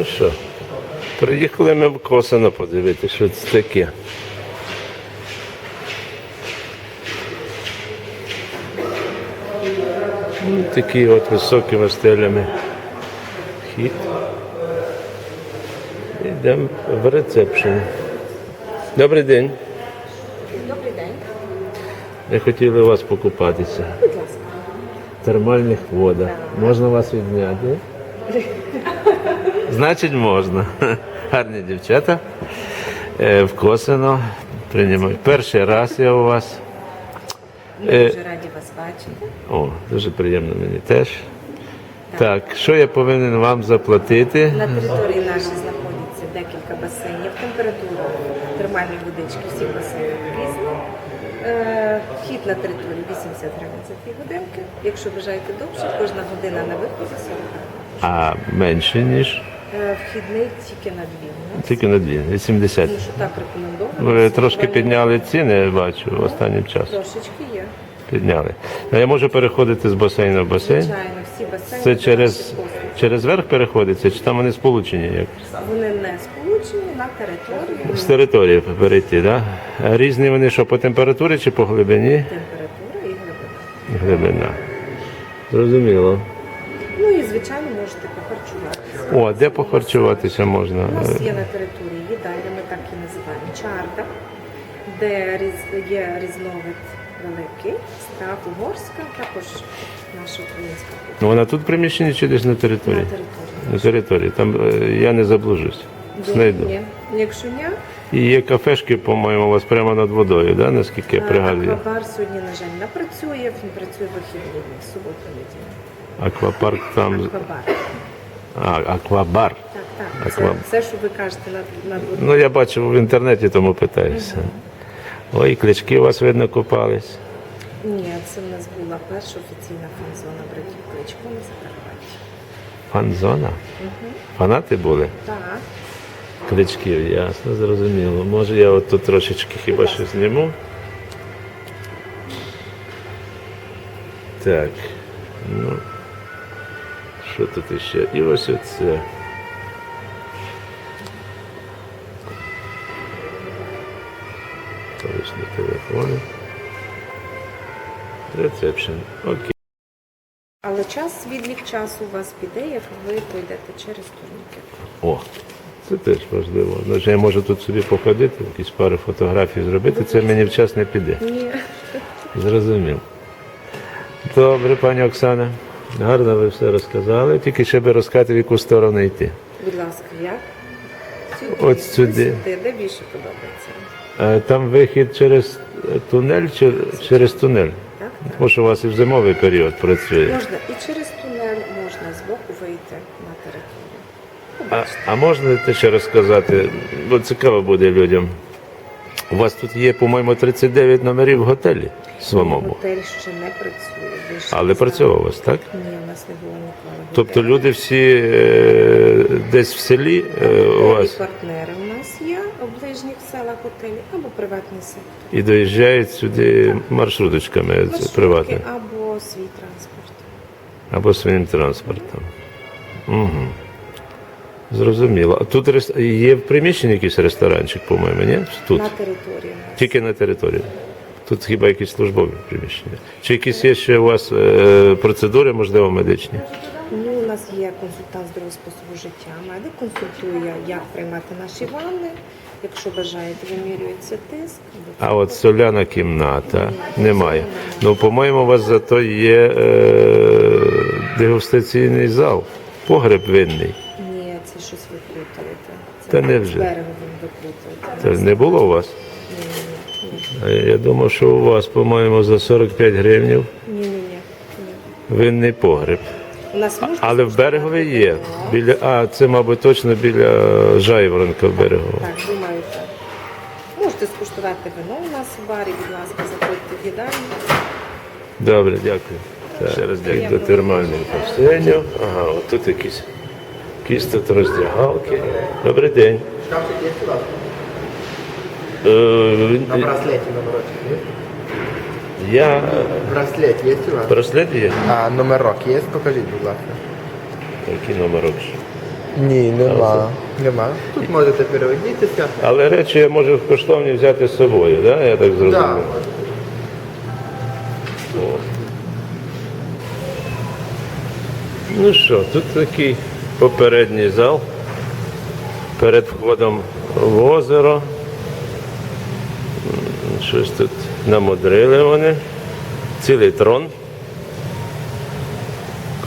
Ну що, приїхали ми в Косино подивитися, що це таке. Ну, такі от високими стелями. Хід. Йдемо в рецепшн. Добрий день. Добрий день. Ми хотіли у вас покупатися. Будь ласка. В термальних водах. Можна вас відняти? Значить, можна. Гарні дівчата. Е, В Перший раз я у вас. Ми Е. дуже раді вас бачити. О, дуже приємно мені теж. Так, що я повинен вам заплатити? На території нашій знаходиться декілька басейнів. Температура термальної водички всіх басейнів різна. Е, Вхід на територію 80 гривень за 2 годинки. Якщо бажаєте довше, кожна година на виході 40 гривень. А менше, ніж Вхідний тільки на дві. тільки на дві, 80. Тому що так рекомендовано. Ви трошки підняли ціни, я бачу, останнім часом. Трошечки є. Підняли. А я можу переходити з басейну в басейн? Звичайно, всі басейни. Це через, через верх переходиться, чи там вони сполучені? Як? Вони не сполучені на території. З території перейти, так? Да? Різні вони що, по температурі чи по глибині? Температура і глибина. Глибина. Зрозуміло. Ну і звичайно можете. О, де похарчуватися можна? У нас є на території їдальня, ми так і називаємо чарда, де різ- є різновид великий, страв угорська, також наша українська кухня. Ну вона тут в приміщенні чи десь на території? На території. На території. Там е, я не заблужусь. Знайду. Якщо ні, І є кафешки, по-моєму, у вас прямо над водою, да? наскільки я пригадую. аквабар сьогодні, на жаль, не працює, він працює вихідні дні, суботу, неділю. Аквапарк там. Аквабар. А, аквабар. Так, так. Це все, що ви кажете над водою. Ну, я бачив в інтернеті, тому питаюся. Ой, клички у вас видно купались. Ні, це в нас була перша офіційна фан-зона братів Кличко на Закарпатті. Фан-зона? Фанати були? Так. Кличків, ясно, зрозуміло. Може я от тут трошечки хіба що зніму. Так. Ну. Що тут іще? І ось оце. Корисні телефони. Рецепшн. Окей. Але час, відлік часу у вас піде, як ви пройдете через турніки. О, це теж важливо. Значить, я можу тут собі походити, якісь пару фотографій зробити, це мені в час не піде. Ні. Зрозумів. Добре, пані Оксана. Гарно ви все розказали. Тільки ще би розказати, в яку сторону йти. Будь ласка, як? Сюди. От сюди. Сюди, де більше подобається. Е, Там вихід через тунель чи через тунель? Так? Тому що у вас і в зимовий період працює. Можна і через тунель, можна збоку вийти на територію. А, а можна ще розказати? Бо цікаво буде людям. У вас тут є, по-моєму, 39 номерів в готелі самому. Готель ще не працює. більше Але не працював у вас, так? Ні, у нас не було ніколи. Тобто готелю. люди всі е, десь в селі е, у І вас партнери у нас є у ближніх селах готелі або приватний сектор. і доїжджають сюди маршруточками це Маршрутки приватні або свій транспорт. або своїм транспортом. Угу. Зрозуміло. А тут рес- є в приміщенні якийсь ресторанчик, по-моєму, ні? Тут. На території. Тільки на території. Тут хіба якісь службові приміщення. Чи якісь є ще у вас е, процедури, можливо, медичні? Ну, у нас є консультант здорового способу життя. Медик консультує, як приймати наші ванни. Якщо бажаєте, вимірюється тиск. А от соляна кімната немає. Ну, по-моєму, у вас зато є е, дегустаційний зал, погреб винний. Ні, це щось ви плутаєте. Це Та ви плутаєте. Це не було у вас? Я думав, що у вас, по-моєму, за 45 гривнів Ні, ні, ні. винний погреб. У нас можна Але в берегові є. Біля, а, це, мабуть, точно біля Жайворонка в берегову. Так, думаю, так. Можете скуштувати вино у нас у барі, будь ласка, заходьте в їдальню. Добре, дякую. Так, ще раз дякую до термального. Ага, от тут якісь, якісь тут роздягалки. Добрий день. Шкафчик есть у вас? Е, На браслете номерочек есть? я Браслет есть у вас? браслет є. А номерок есть? Покажите, будь ласка. Який номерок? Ні, нема. Нема. Тут можете переодітися. Але речі я можу в коштовні взяти з собою, да? я так зрозумів. Да. Ну що, тут такий попередній зал перед входом в озеро. Щось тут намудрили вони. Цілий трон.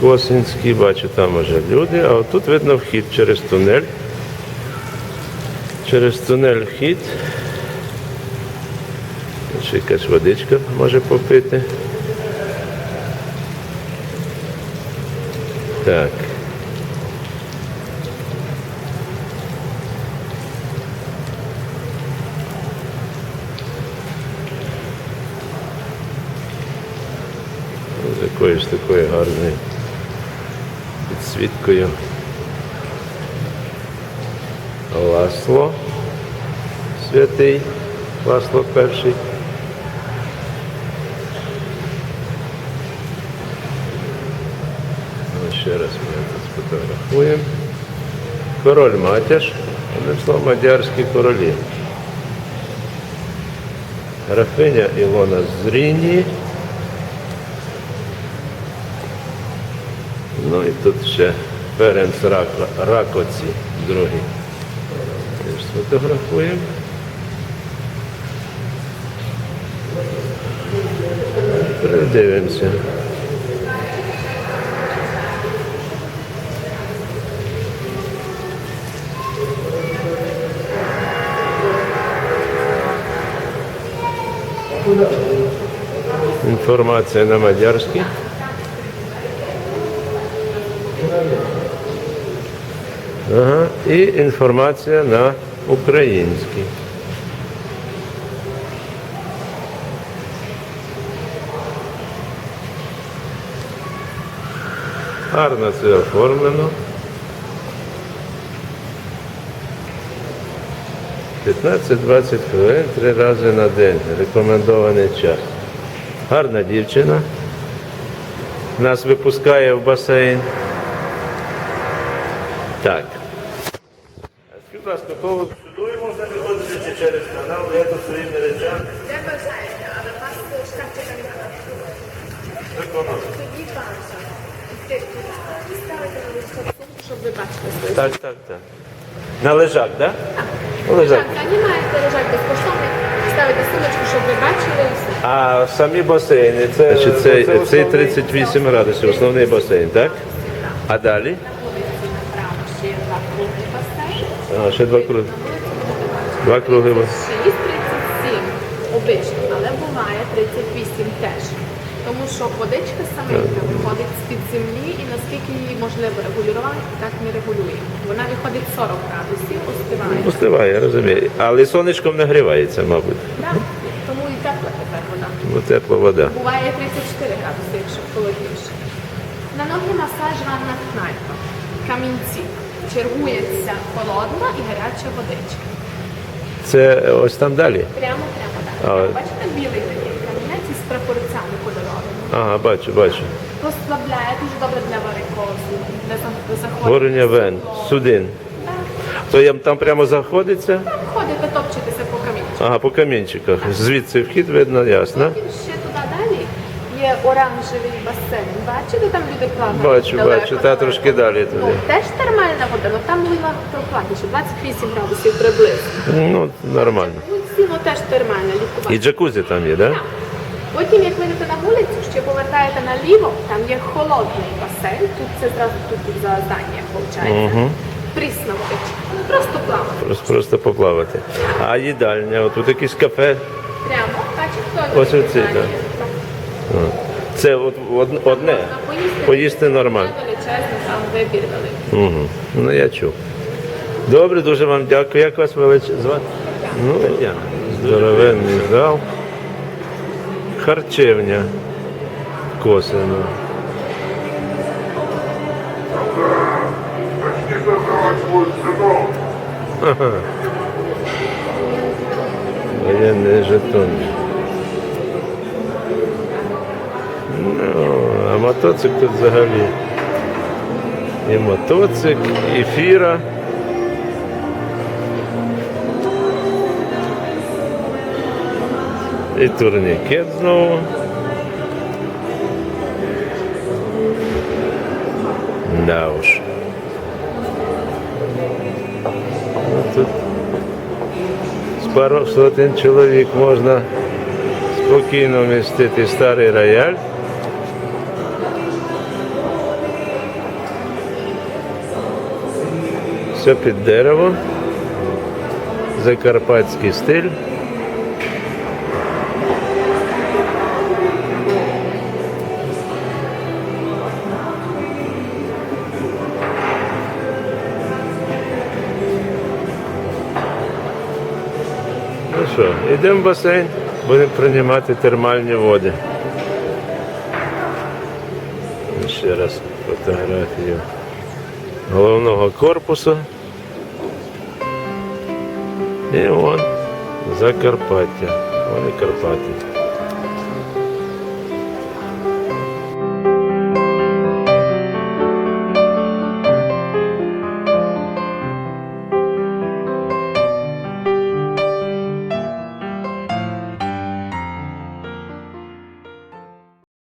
Косинський, бачу, там вже люди, а тут видно вхід через тунель. Через тунель вхід. Ще якась водичка може попити. Так. З якоюсь такою гарною підсвіткою. Ласло святий, Ласло перший. Ще раз ми тут сфотографуємо. Король Матяш, одним словом, мадярські королі. Графиня Ілона Зріні. Ну і тут ще Ференц Рако- Ракоці, другий. Теж сфотографуємо. Придивимося. Інформація на мадярській. Ага. І інформація на українській. Гарно це оформлено. 15-20 хвилин три рази на день. Рекомендований час. Гарна дівчина. Нас випускає в басейн. Так. А Скажіть, будь ласка, то сюди можна виходити чи через канал, я тут своїми речами. Як бажаєте, але вас шкафчика немає. Виконав. Тоді ваша. Йти ставити на лижко щоб ви бачили Так, так, так. На лежак, так? Да? Лежак. Так, займаєте лежать безкоштовно, ставите сумочку, щоб ви бачили і все. А самі басейни, це, Значить, цей, цей 38 градусів, основний басейн, так? А далі? Вулиці направо ще є два круги басейн. А, ще два круги. Два круги. бас- 6, 37 обично, але буває 38 теж. Тому що водичка саменька виходить з-під землі і наскільки її можливо регулювати, так ми регулюємо. Вона виходить 40 градусів, остиває. Пустиває, я розумію. Але сонечком нагрівається, мабуть. Так, тому і тепла тепер вода. Бо тепла вода. Буває 34 градуси, якщо холодніше. На ноги масаж ванна кнайпа. Камінці. Чергується холодна і гаряча водичка. Це ось там далі. Прямо прямо так. А. Бачите, білий такий камінець із прапорцями кольоровими. Ага, бачу, бачу. Розслабляє дуже добре для варикозу, для зах- заходу. Горення вен, судин. То я там прямо заходиться? Ходите, топчетеся по камінчику. Ага, по камінчиках. Звідси вхід видно, ясно. Потім ще оранжевий басейн. Бачите, там люди плавають? Бачу, далеко, бачу, та трошки далі Ну, теж термальна вода, але там була прохладніше, 28 градусів приблизно. Ну, нормально. Ну, сіно теж термальна, лікувати. І джакузі там є, так? Да? Потім, як вийдете на вулицю, ще повертаєте наліво, там є холодний басейн, тут це зразу тут за здання, виходить. Прісна водичка. Ну, Просто плавати. Просто, просто поплавати. А їдальня, от тут якісь кафе. Прямо, бачите, хто Ось оці, так. Це одне. Поїсти нормально. Величезний там вибір великий. Угу. Ну я чув. Добре, дуже вам дякую. Як вас велич... звати? Ну. Здоровенний зал. Харчевня. Косино. Ага. Воєнний жетон. А мотоцикл тут взагалі І мотоцикл, і фіра. І турнікет знову. Да уж. Ну, Тут з пару сотень чоловік можна спокійно вмістити старий рояль. Все під дерево. Закарпатський стиль. Ну що, йдемо в басейн, будемо приймати термальні води. Ще раз фотографію головного корпусу. І вон Закарпаття. Вони Карпати.